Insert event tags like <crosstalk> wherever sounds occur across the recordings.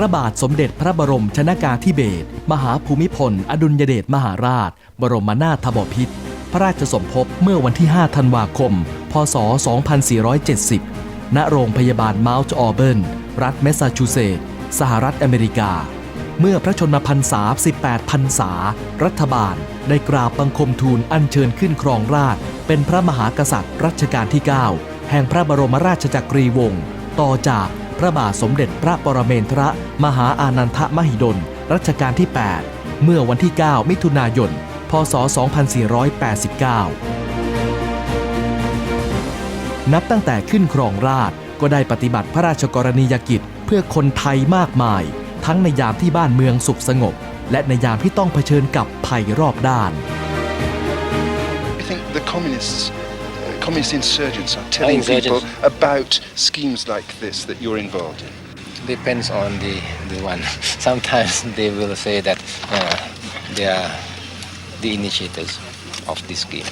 ระบาทสมเด็จพระบรมชนากาธิเบศรมหาภูมิพล อดุลยเดชมหาราช บรมนาถบพิตรพระราชสมภพเมื่อวันที่ 5 ธันวาคม พศ 2470 ณ โรงพยาบาลมาลต์ออเบิร์น รัฐแมสซาชูเซตส์ สหรัฐอเมริกา เมื่อพระชนมพรรษา 18 พรรษา รัฐบาล ได้กราบบังคมทูลอัญเชิญขึ้นครองราช เป็นพระมหากษัตริย์รัชกาลที่ 9 แห่งพระบรมราชจักรีวงศ์ ต่อจาก พระบาทสมเด็จพระปรเมนทรมหาอานันทมหิดล รัชกาลที่ 8 เมื่อวันที่ 9 มิถุนายน พศ 2489 นับตั้งแต่ขึ้นครองราชย์ก็ได้ปฏิบัติพระราชกรณียกิจเพื่อคนไทยมากมาย ทั้งในยามที่บ้านเมืองสุขสงบ และในยามที่ต้องเผชิญกับภัยรอบด้าน I think the communists, communist insurgents are telling insurgents. people about schemes like this that you're involved in. Depends on the, the one. <laughs> Sometimes they will say that uh, they are the initiators of this scheme.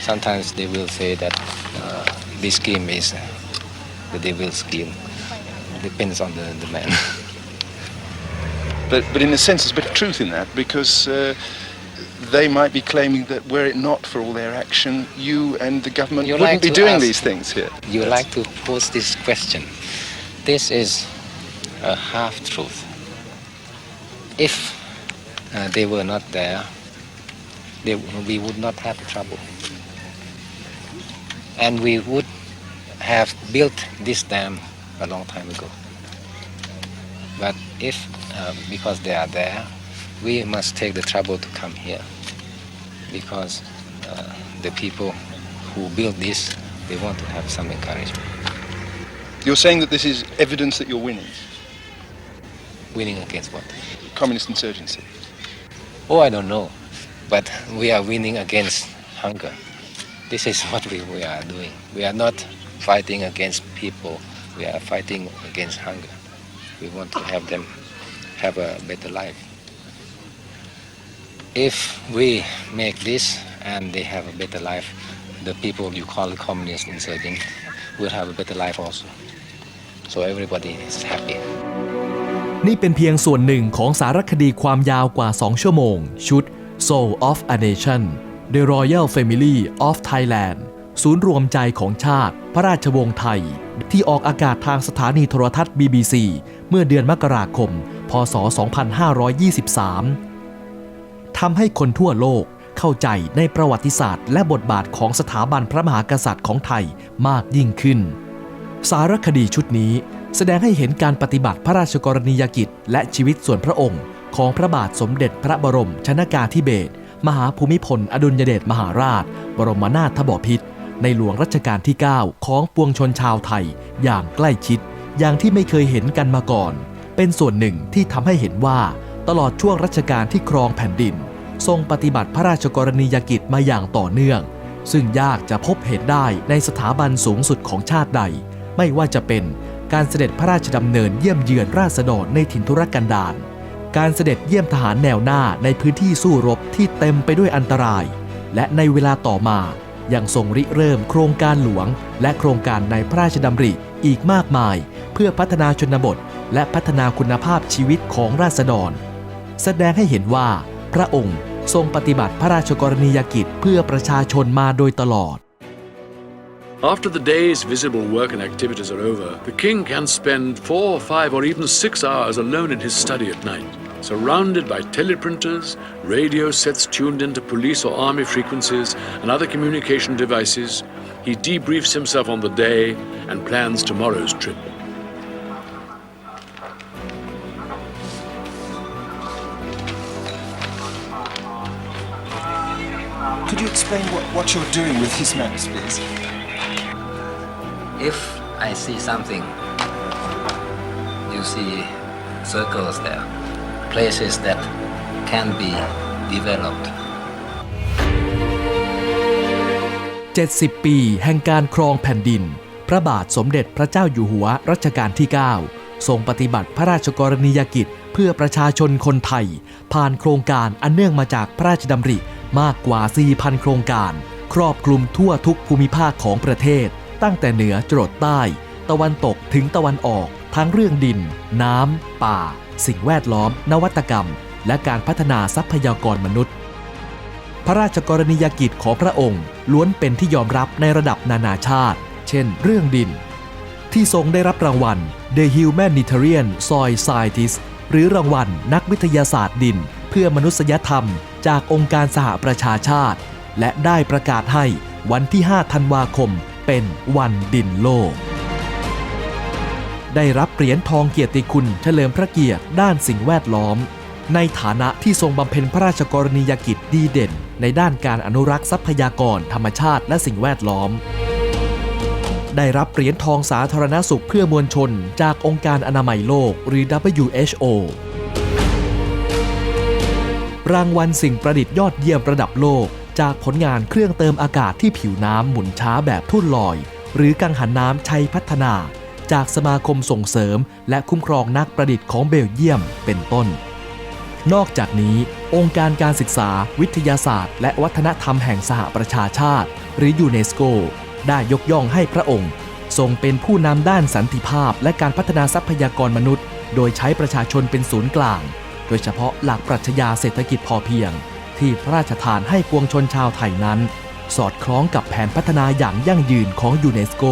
Sometimes they will say that uh, this scheme is the devil's scheme. Depends on the, the man. <laughs> But, but in a sense, there's a bit of truth in that because uh, they might be claiming that were it not for all their action, you and the government You wouldn't like be doing ask- these things here. You like to pose this question. This is a half truth. If uh, they were not there, they, we would not have trouble. And we would have built this dam a long time ago. But if, uh, because they are there, we must take the trouble to come here. Because uh, the people who build this, they want to have some encouragement. You're saying that this is evidence that you're winning, Winning against what? communist insurgency. Oh, I don't know. But we are winning against hunger. This is <laughs> what we, we are doing. We are not fighting against people. We are fighting against hunger. We want to have them have a better life. If we make this and they have a better life, the people you call the communist insurgent will have a better life also. So everybody is happy. นี่เป็นเพียงส่วนหนึ่งของสารคดีความยาวกว่า 2 ชั่วโมง ชุด Soul of a Nation The Royal Family of Thailand ศูนย์รวมใจของชาติ พระราชวงศ์ไทย ที่ออกอากาศทางสถานีโทรทัศน์ BBC เมื่อเดือนมกราคม พศ 2523 ทำให้คนทั่วโลกเข้าใจในประวัติศาสตร์ และบทบาทของสถาบันพระมหากษัตริย์ของไทยมากยิ่งขึ้น สารคดีชุดนี้แสดงให้เห็นการปฏิบัติพระราชกรณียกิจ และชีวิตส่วนพระองค์ ของพระบาทสมเด็จพระบรมชนากาธิเบศรมหาภูมิพล อดุลยเดชมหาราช บรมนาถบพิตรในหลวงรัชกาลที่ 9 ของปวงชนชาวไทย อย่างใกล้ชิด อย่างที่ไม่เคยเห็นกันมาก่อน เป็นส่วนหนึ่งที่ทำให้เห็นว่า ตลอดช่วงรัชกาลที่ครองแผ่นดิน ทรงปฏิบัติพระราชกรณียกิจมาอย่างต่อเนื่อง ซึ่งยากจะพบเห็นได้ในสถาบันสูงสุดของชาติใด ไม่ว่าจะเป็นการเสด็จพระราชดำเนินเยี่ยมเยือนราษฎรในถิ่นทุรกันดารการเสด็จเยี่ยมทหารแนวหน้าในพื้นที่สู้รบที่เต็มไปด้วยอันตราย และในเวลาต่อมายังทรงริเริ่มโครงการหลวง และโครงการในพระราชดำริอีกมากมาย เพื่อพัฒนาชนบท และพัฒนาคุณภาพชีวิตของราษฎร แสดงให้เห็นว่าพระองค์ ทรงปฏิบัติพระราชกรณียกิจเพื่อประชาชนมาโดยตลอด After the day's visible work and activities are over, the king can spend four, five, or even six hours alone in his study at night, surrounded by teleprinters, radio sets tuned into police or army frequencies, and other communication devices. He debriefs himself on the day and plans tomorrow's trip. Could you explain what, what you're doing with his maps, please? If I see something, you see circles there, places that can be developed. 70 ปีแห่งการครองแผ่นดิน พระบาทสมเด็จพระเจ้าอยู่หัวรัชกาลที่ 9 ทรงปฏิบัติพระราชกรณียกิจเพื่อประชาชนคนไทย ผ่านโครงการอันเนื่องมาจากพระราชดำริ มากกว่า 4,000 โครงการ ครอบคลุมทั่วทุกภูมิภาคของประเทศ ตั้งแต่เหนือจรดใต้ ตะวันตกถึงตะวันออก ทั้งเรื่องดิน น้ำ ป่า สิ่งแวดล้อม นวัตกรรม และการพัฒนาทรัพยากรมนุษย์ พระราชกรณียกิจของพระองค์ ล้วนเป็นที่ยอมรับในระดับนานาชาติ เช่น เรื่องดิน ที่ทรงได้รับรางวัล The Humanitarian Soil Scientist หรือรางวัลนักวิทยาศาสตร์ดิน เพื่อมนุษยธรรม จากองค์การสหประชาชาติ และได้ประกาศให้วันที่ 5 ธันวาคมเป็นวันดินโลก ได้รับเหรียญทองเกียรติคุณเฉลิมพระเกียรติด้านสิ่งแวดล้อม ในฐานะที่ทรงบำเพ็ญพระราชกรณียกิจดีเด่น ในด้านการอนุรักษ์ทรัพยากรธรรมชาติและสิ่งแวดล้อม ได้รับเหรียญทองสาธารณสุขเพื่อมวลชน จากองค์การอนามัยโลกหรือ WHO รางวัลสิ่งประดิษฐ์ยอดเยี่ยมระดับโลก จากผลงานเครื่องเติมอากาศที่ผิวน้ำหมุนช้าแบบทุ่นลอย หรือกังหันน้ำชัยพัฒนา จากสมาคมส่งเสริม และคุ้มครองนักประดิษฐ์ของเบลเยียมเป็นต้น นอกจากนี้ องค์การการศึกษา วิทยาศาสตร์ และวัฒนธรรมแห่งสหประชาชาติ หรือยูเนสโก ได้ยกย่องให้พระองค์ ทรงเป็นผู้นำด้านสันติภาพ และการพัฒนาทรัพยากรมนุษย์ โดยใช้ประชาชนเป็นศูนย์กลาง โดยเฉพาะหลักปรัชญาเศรษฐกิจพอเพียง ที่พระราชทานให้ปวงชนชาวไทยนั้น สอดคล้องกับแผนพัฒนาอย่างยั่งยืนของยูเนสโก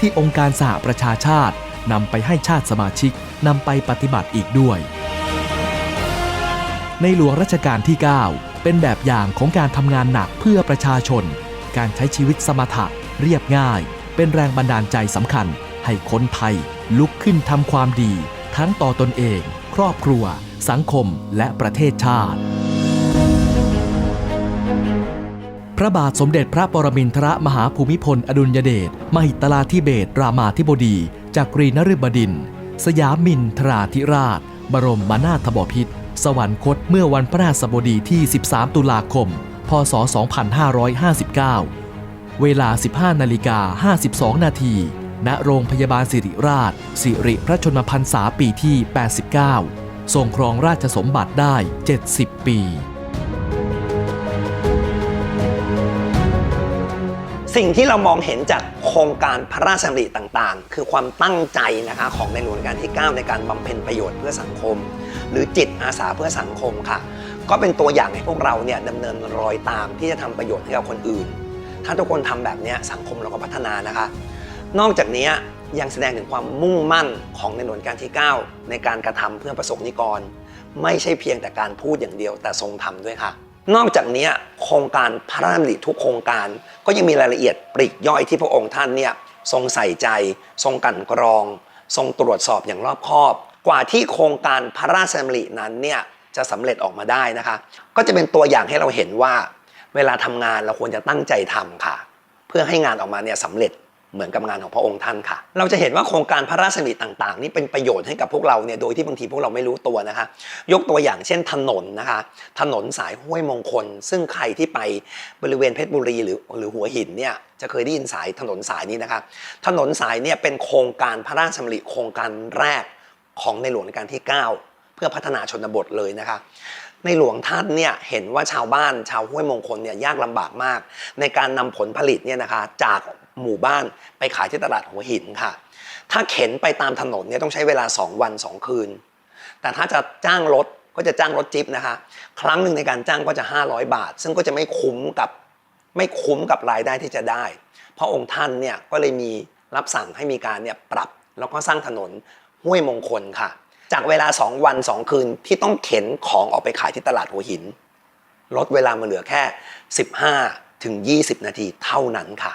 ที่องค์การสหประชาชาตินำไปให้ชาติสมาชิกนำไปปฏิบัติอีกด้วย ในหลวงรัชกาลที่ 9 เป็นแบบอย่างของการทำงานหนักเพื่อประชาชน การใช้ชีวิตสมถะเรียบง่าย เป็นแรงบันดาลใจสำคัญ ให้คนไทยลุกขึ้นทำความดี ทั้งต่อตนเอง ครอบครัว สังคม และประเทศชาติ พระบาทสมเด็จพระปรมินทรมหาภูมิพล อดุลยเดชมหิตลาธิเบศรามาธิบดี จากกรีนฤบดิน สยามินทราธิราช บรมมานาถบพิตรสวรรคตเมื่อวันพระราชบดีที่ 13 ตุลาคม พศ 2559 เวลา 15 นาฬิกา 52 นาที ณโรงพยาบาลสิริราช สิริพระชนมพรรษาปีที่ 89 ทรงครองราชสมบัติได้ 70 ปี สิ่งที่เรามองเห็นจากโครงการพระราชดำริต่างๆ คือความตั้งใจนะคะของในหลวงกาลที่ 9 ในการบำเพ็ญประโยชน์เพื่อสังคม หรือจิตอาสาเพื่อสังคมค่ะ ก็เป็นตัวอย่างให้พวกเราเนี่ยดำเนินรอยตามที่จะทำประโยชน์ให้กับคนอื่น ถ้าทุกคนทำแบบเนี้ยสังคมเราก็พัฒนานะคะ นอกจากนี้ยังแสดงถึงความมุ่งมั่นของในหลวงกาลที่ 9 ในการกระทำเพื่อประสบนิกร ไม่ใช่เพียงแต่การพูดอย่างเดียวแต่ทรงทำด้วยค่ะ นอกจากนี้โครงการพระราชดำริทุกโครงการ ก็ยังมีรายละเอียดปลีกย่อยที่พระองค์ท่านเนี่ยทรงใส่ใจ ทรงกันกรอง ทรงตรวจสอบอย่างรอบคอบ กว่าที่โครงการพระราชดำรินั้นเนี่ยจะสำเร็จออกมาได้นะคะ ก็จะเป็นตัวอย่างให้เราเห็นว่า เวลาทำงานเราควรจะตั้งใจทำค่ะ เพื่อให้งานออกมาเนี่ยสำเร็จ เหมือนกับงานของพระองค์ท่านค่ะ เราจะเห็นว่าโครงการพระราชดำริต่างๆ นี่เป็นประโยชน์ให้กับพวกเราเนี่ยโดยที่บางทีพวกเราไม่รู้ตัวนะคะ ยกตัวอย่างเช่นถนนนะคะ ถนนสายห้วยมงคล ซึ่งใครที่ไปบริเวณเพชรบุรีหรือหรือหัวหินเนี่ยจะเคยได้ยินสายถนนสายนี้นะคะถนนสายเนี่ยเป็นโครงการพระราชดำริโครงการแรกของในหลวงกาลที่ 9 เพื่อพัฒนาชนบทเลยนะคะในหลวงท่านเนี่ยเห็นว่าชาวบ้านชาวห้วยมงคลเนี่ยยากลำบากมาก ในการนำผลผลิตเนี่ยนะคะจาก หมู่บ้านไปขายที่ตลาดหัวหินค่ะ ถ้าเข็นไปตามถนนเนี่ยต้องใช้เวลา 2 วัน 2 คืน แต่ถ้าจะจ้างรถก็จะจ้างรถจิ๊บนะคะ ครั้งหนึ่งในการจ้างก็จะ 500 บาท ซึ่งก็จะไม่คุ้มกับไม่คุ้มกับรายได้ที่จะได้ เพราะองค์ท่านเนี่ยก็เลยมีรับสั่งให้มีการเนี่ยปรับแล้วก็สร้างถนนห้วยมงคลค่ะ จากเวลา 2 วัน 2 คืนที่ต้องเข็นของออกไปขายที่ตลาดหัวหิน ลดเวลามาเหลือแค่ 15ถึง20 นาทีเท่านั้นค่ะ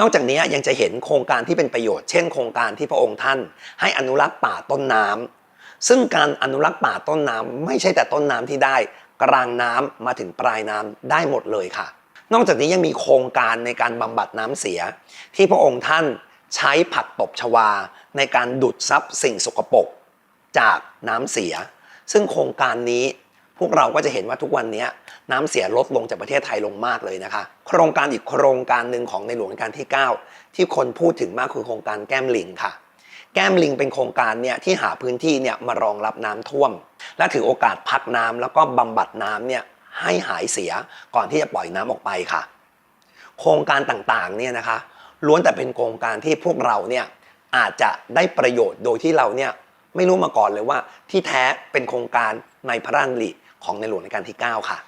นอกจากนี้ยังจะเห็นโครงการที่เป็นประโยชน์ เช่นโครงการที่พระองค์ท่าน ให้อนุรักษ์ป่าต้นน้ำซึ่งการอนุรักษ์ป่าต้นน้ำไม่ใช่แต่ต้นน้ำที่ได้ กลางน้ำมาถึงปลายน้ำได้หมดเลยค่ะ นอกจากนี้ยังมีโครงการในการบำบัดน้ำเสีย ที่พระองค์ท่านใช้ผักตบชวา ในการดูดซับสิ่งสกปรกจากน้ำเสีย ซึ่งโครงการนี้ พวกเราก็จะเห็นว่าทุกวันนี้น้ำเสียลดลงจากประเทศไทยลงมากเลยนะคะ โครงการอีกโครงการหนึ่งของในหลวงกาลที่ 9 ที่คนพูดถึงมากคือโครงการแก้มลิงค่ะ แก้มลิงเป็นโครงการเนี่ยที่หาพื้นที่เนี่ยมารองรับน้ำท่วม และถือโอกาสพักน้ำแล้วก็บำบัดน้ำเนี่ยให้หายเสียก่อนที่จะปล่อยน้ำออกไปค่ะ โครงการต่างๆเนี่ยนะคะล้วนแต่เป็นโครงการที่พวกเราเนี่ยอาจจะได้ประโยชน์โดยที่เราเนี่ย ไม่รู้มาก่อนเลยว่าที่แท้เป็นโครงการในพระราชดำริของในหลวงในการที่ 9 ค่ะ